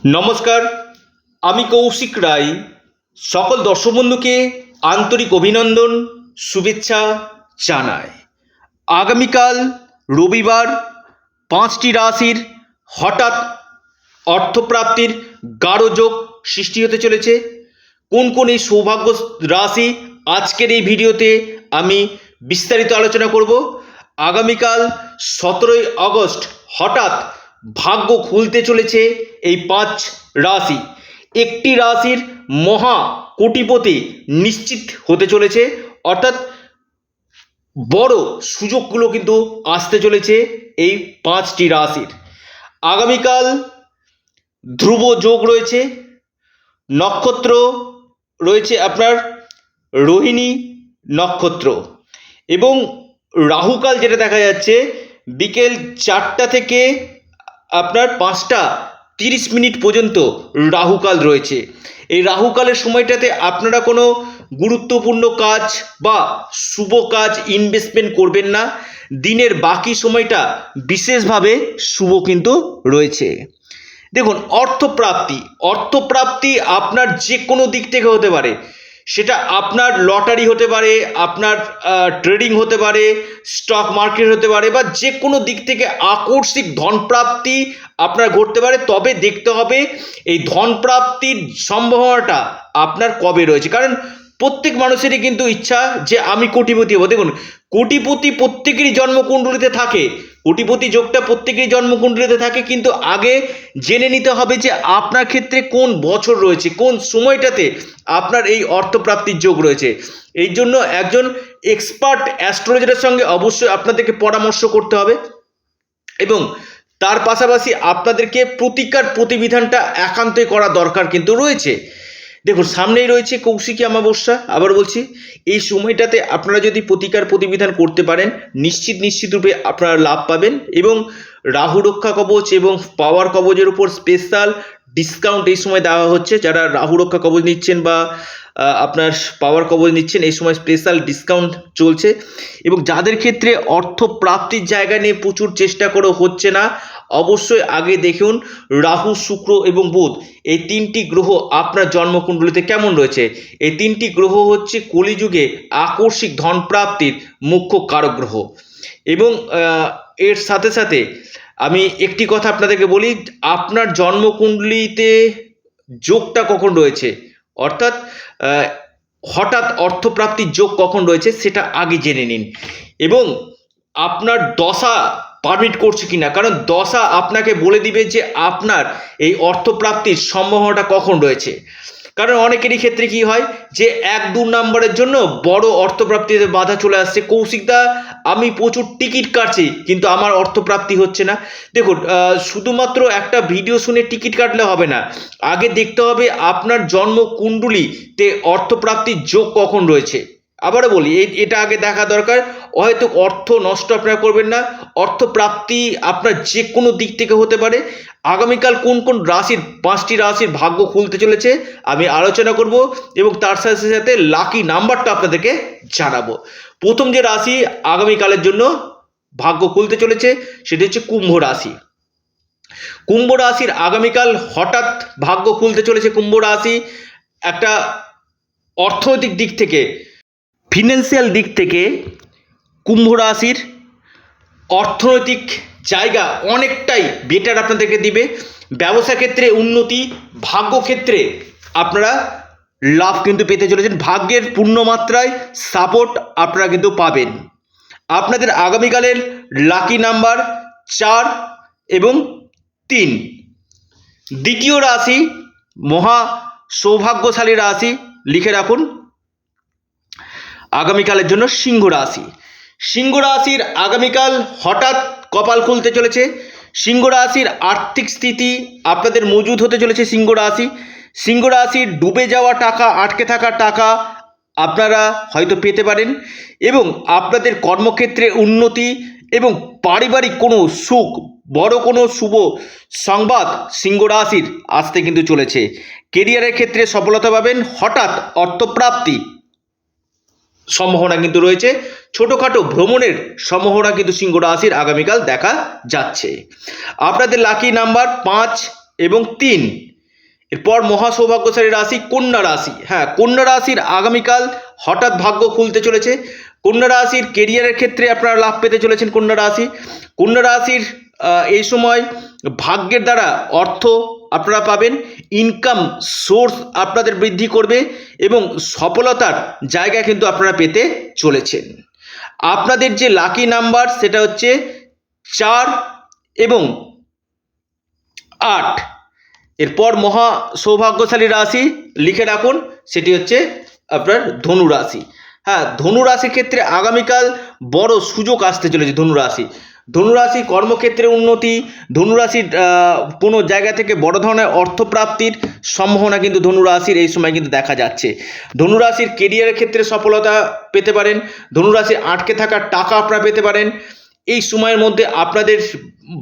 নমস্কার, আমি কৌশিক রায়। সকল দর্শক বন্ধুকে আন্তরিক অভিনন্দন, শুভেচ্ছা জানাই। আগামীকাল রবিবার পাঁচটি রাশির হঠাৎ অর্থপ্রাপ্তির গাঢ় যোগ সৃষ্টি হতে চলেছে। কোন কোন এই সৌভাগ্য রাশি আজকের এই ভিডিওতে আমি বিস্তারিত আলোচনা করব। আগামীকাল সতেরোই আগস্ট হঠাৎ ভাগ্য খুলতে চলেছে এই পাঁচ রাশি। একটি রাশির মহা কোটিপতি নিশ্চিত হতে চলেছে, অর্থাৎ বড় সুযোগগুলো কিন্তু আসতে চলেছে এই পাঁচটি রাশির। আগামীকাল ধ্রুব যোগ রয়েছে, নক্ষত্র রয়েছে আপনার রোহিণী নক্ষত্র এবং রাহুকাল যেটা দেখা যাচ্ছে, বিকেল চারটা থেকে আপনার পাঁচটা তিরিশ মিনিট পর্যন্ত রাহুকাল রয়েছে। এই রাহুকালের সময়টাতে আপনারা কোনো গুরুত্বপূর্ণ কাজ বা শুভ কাজ ইনভেস্টমেন্ট করবেন না। দিনের বাকি সময়টা বিশেষভাবে শুভ কিন্তু রয়েছে। দেখুন, অর্থপ্রাপ্তি। অর্থপ্রাপ্তি আপনার যে কোনো দিক থেকে হতে পারে। সেটা আপনার লটারি হতে পারে, আপনার ট্রেডিং হতে পারে স্টক মার্কেট হতে পারে বা যে কোনো দিক থেকে আকস্মিক ধনপ্রাপ্তি আপনার ঘটতে পারে, তবে দেখতে হবে এই ধনপ্রাপ্তির সম্ভাবনাটা আপনার কবে রয়েছে। কারণ প্রত্যেক মানুষেরই কিন্তু ইচ্ছা যে আমি কোটিপতি হব। দেখুন, কোটিপতি প্রত্যেকেরই জন্মকুণ্ডলিতে থাকে। কোটিপতি যোগটা প্রত্যেকেরই জন্মকুণ্ডলিতে থাকে, কিন্তু আগে জেনে নিতে হবে যে আপনার ক্ষেত্রে কোন বছর রয়েছে, কোন সময়টাতে আপনার এই অর্থপ্রাপ্তির যোগ রয়েছে। এই জন্য একজন এক্সপার্ট অ্যাস্ট্রোলজারের সঙ্গে অবশ্যই আপনাদেরকে পরামর্শ করতে হবে এবং তার পাশাপাশি আপনাদেরকে প্রতিকার প্রতিবিধানটা একান্তই করা দরকার কিন্তু রয়েছে। দেখুন, সামনেই রয়েছে কৌশিকী অমাবস্যা। আবার বলছি, এই সময়টাতে আপনারা যদি প্রতিকার প্রতিবিধান করতে পারেন, নিশ্চিত নিশ্চিত রূপে আপনারা লাভ পাবেন এবং রাহু রক্ষা কবচ এবং পাওয়ার কবচের উপর স্পেশাল ডিসকাউন্ট এই সময় দেওয়া হচ্ছে। যারা রাহু রক্ষা কবচ নিচ্ছেন বা আপনার পাওয়ার কবচ নিচ্ছেন, এই সময় স্পেশাল ডিসকাউন্ট চলছে। এবং যাদের ক্ষেত্রে অর্থ প্রাপ্তির জায়গা নিয়ে প্রচুর চেষ্টা করে হচ্ছে না, অবশ্যই আগে দেখুন রাহু, শুক্র এবং বুধ। এই তিনটি গ্রহ আপনার জন্মকুণ্ডলিতে কেমন রয়েছে? এই তিনটি গ্রহ হচ্ছে কলিযুগে আকস্মিক ধন প্রাপ্তির মুখ্য কারক গ্রহ। এবং এর সাথে সাথে আমি একটি কথা আপনাদেরকে বলি, আপনার জন্মকুণ্ডলিতে যোগটা কখন রয়েছে? অর্থাৎ হঠাৎ অর্থপ্রাপ্তির যোগ কখন রয়েছে সেটা আগে জেনে নিন। এবং আপনার দশা পারমিট করছে কিনা? কারণ দশা আপনাকে বলে দিবে যে আপনার এই অর্থপ্রাপ্তির সম্ভাবনাটা কখন রয়েছে। কারণ অনেকেরই ক্ষেত্রে কি হয় যে এক দু নম্বরের জন্য বড় অর্থপ্রাপ্তিতে বাধা চলে আসছে। কৌশিকদা আমি প্রচুর টিকিট কাটছি, কিন্তু আমার অর্থপ্রাপ্তি হচ্ছে না। দেখুন শুধুমাত্র একটা ভিডিও শুনে টিকিট কাটলে হবে না। আগে দেখতে হবে আপনার জন্ম কুণ্ডলিতে অর্থপ্রাপ্তির যোগ কখন রয়েছে। আবারও বলি এটা আগে দেখা দরকার। হয়তো অর্থ নষ্ট আপনারা করবেন না অর্থ প্রাপ্তি আপনার যে কোনো দিক থেকে হতে পারে। আগামীকাল কোন কোন রাশির, পাঁচটি রাশির ভাগ্য খুলতে চলেছে, আমি আলোচনা করব এবং তার সাথে সাথে লাকি নাম্বারটা আপনাদেরকে জানাব। প্রথম যে রাশি আগামীকালের জন্য ভাগ্য খুলতে চলেছে, সেটি হচ্ছে কুম্ভ রাশি। কুম্ভ রাশির আগামীকাল হঠাৎ ভাগ্য খুলতে চলেছে কুম্ভ রাশি। একটা অর্থনৈতিক দিক থেকে ফিনান্সিয়াল দিক থেকে কুম্ভ রাশির অর্থনৈতিক জায়গা অনেকটাই বেটার আপনাদেরকে দিবে। ব্যবসা ক্ষেত্রে উন্নতি, ভাগ্য ক্ষেত্রে আপনারা লাভ কিন্তু পেতে চলেছেন। ভাগ্যের পূর্ণমাত্রায় সাপোর্ট আপনারা কিন্তু পাবেন। আপনাদের আগামীকালের লাকি নাম্বার চার এবং তিন। দ্বিতীয় রাশি মহা সৌভাগ্যশালী রাশি লিখে রাখুন। আগামীকালের জন্য সিংহ রাশি। সিংহ রাশির আগামীকাল হঠাৎ কপাল খুলতে চলেছে। সিংহ রাশির আর্থিক স্থিতি আপনাদের মজুদ হতে চলেছে সিংহ রাশি। সিংহ রাশির ডুবে যাওয়া টাকা, আটকে থাকা টাকা আপনারা হয়তো পেতে পারেন এবং আপনাদের কর্মক্ষেত্রে উন্নতি এবং পারিবারিক কোনো সুখ, বড় কোনো শুভ সংবাদ সিংহ রাশির আসতে কিন্তু চলেছে। কেরিয়ারের ক্ষেত্রে সফলতা পাবেন হঠাৎ অর্থপ্রাপ্তি সম্ভাবনা কিন্তু রয়েছে। ছোটোখাটো ভ্রমণের সম্ভাবনা কিন্তু সিংহ রাশির আগামীকাল দেখা যাচ্ছে। আপনাদের লাকি নাম্বার পাঁচ এবং তিন। এরপর মহা সৌভাগ্যশালী রাশি কন্যা রাশি। হ্যাঁ কন্যা রাশির আগামীকাল হঠাৎ ভাগ্য খুলতে চলেছে। কন্যা রাশির কেরিয়ারের ক্ষেত্রে আপনারা লাভ পেতে চলেছেন কন্যা রাশি। কন্যা রাশির এই সময় ভাগ্যের দ্বারা অর্থ আপনারা পাবেন ইনকাম সোর্স আপনাদের বৃদ্ধি করবে এবং সফলতার জায়গা কিন্তু আপনারা পেতে চলেছেন। আপনাদের যে লাকি নাম্বার সেটা হচ্ছে চার এবং আট। এরপর মহা সৌভাগ্যশালী রাশি লিখে রাখুন, সেটি হচ্ছে আপনার ধনু রাশি। হ্যাঁ ধনু রাশির ক্ষেত্রে আগামীকাল বড় সুযোগ আসতে চলেছে ধনু রাশি। ধনুরাশি কর্মক্ষেত্রে উন্নতি ধনুরাশির কোনো জায়গা থেকে বড় ধরনের অর্থপ্রাপ্তির সম্ভাবনা কিন্তু ধনুরাশির এই সময় কিন্তু দেখা যাচ্ছে। ধনুরাশির কেরিয়ারের ক্ষেত্রে সফলতা পেতে পারেন, ধনুরাশির আটকে থাকা টাকা আপনারা পেতে পারেন। এই সময়ের মধ্যে আপনাদের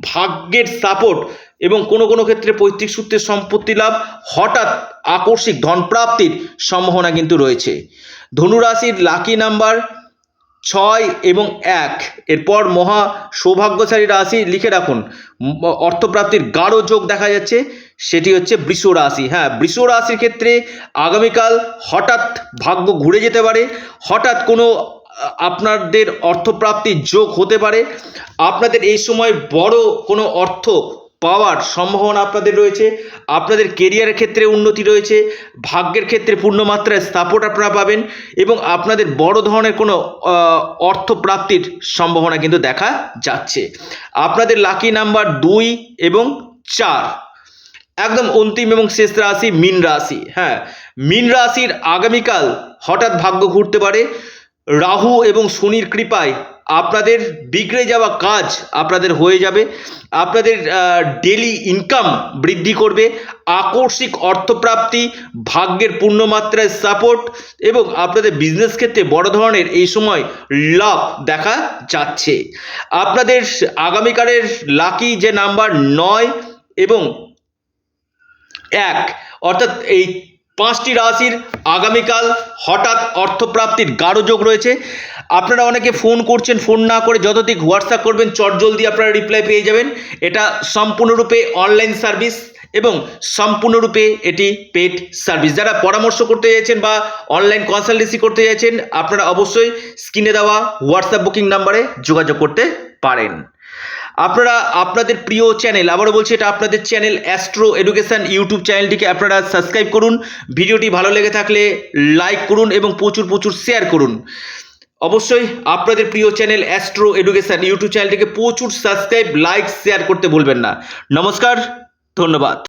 ভাগ্যের সাপোর্ট এবং কোনো কোনো ক্ষেত্রে পৈতৃক সূত্রে সম্পত্তি লাভ, হঠাৎ আকস্মিক ধনপ্রাপ্তির সম্ভাবনা কিন্তু রয়েছে। ধনুরাশির লাকি নাম্বার ছয় এবং এক। এরপর মহা সৌভাগ্যশালী রাশি লিখে রাখুন। অর্থপ্রাপ্তির গাঢ় যোগ দেখা যাচ্ছে, সেটি হচ্ছে বৃষ রাশি। হ্যাঁ বৃষ রাশির ক্ষেত্রে আগামীকাল হঠাৎ ভাগ্য ঘুরে যেতে পারে, হঠাৎ কোনো আপনাদের অর্থপ্রাপ্তির যোগ হতে পারে। আপনাদের এই সময় বড় কোনো অর্থ পাওয়ার সম্ভাবনা আপনাদের রয়েছে আপনাদের কেরিয়ারের ক্ষেত্রে উন্নতি রয়েছে ভাগ্যের ক্ষেত্রে পূর্ণমাত্রায় সাপোর্ট আপনারা পাবেন এবং আপনাদের বড় ধরনের কোনো আহ, অর্থপ্রাপ্তির সম্ভাবনা কিন্তু দেখা যাচ্ছে। আপনাদের লাকি নাম্বার দুই এবং চার। একদম অন্তিম এবং শেষ রাশি মীন রাশি হ্যাঁ। মিন রাশির আগামীকাল হঠাৎ ভাগ্য ঘুরতে পারে। রাহু এবং শনির কৃপায় আপনাদের বিগড়ে যাওয়া কাজ আপনাদের হয়ে যাবে। আপনাদের ডেলি ইনকাম বৃদ্ধি করবে। আকস্মিক অর্থপ্রাপ্তি, ভাগ্যের পূর্ণমাত্রায় সাপোর্ট এবং আপনাদের বিজনেস ক্ষেত্রে বড় ধরনের এই সময় লাভ দেখা যাচ্ছে। আপনাদের আগামীকালের লাকি যে নাম্বার নয় এবং এক, অর্থাৎ এই পাঁচটি রাশির আগামীকাল হঠাৎ অর্থপ্রাপ্তির গাঢ় যোগ রয়েছে। আপনারা অনেকে ফোন করছেন, ফোন না করে যতদিক হোয়াটসঅ্যাপ করবেন চটজলদি আপনারা রিপ্লাই পেয়ে যাবেন। এটা সম্পূর্ণরূপে অনলাইন সার্ভিস এবং সম্পূর্ণরূপে এটি পেড সার্ভিস। যারা পরামর্শ করতে চাইছেন বা অনলাইন কনসালটেন্সি করতে চাইছেন আপনারা অবশ্যই স্ক্রিনে দেওয়া হোয়াটসঅ্যাপ বুকিং নাম্বারে যোগাযোগ করতে পারেন। আপনারা, আপনাদের প্রিয় চ্যানেল আবারও বলছি এটা আপনাদের চ্যানেল অ্যাস্ট্রো এডুকেশান ইউটিউব চ্যানেলটিকে আপনারা সাবস্ক্রাইব করুন। ভিডিওটি ভালো লেগে থাকলে লাইক করুন এবং প্রচুর প্রচুর শেয়ার করুন। অবশ্যই আপনাদের প্রিয় চ্যানেল অ্যাস্ট্রো এডুকেশান ইউটিউব চ্যানেলটিকে প্রচুর সাবস্ক্রাইব লাইক শেয়ার করতে ভুলবেন না। নমস্কার, ধন্যবাদ।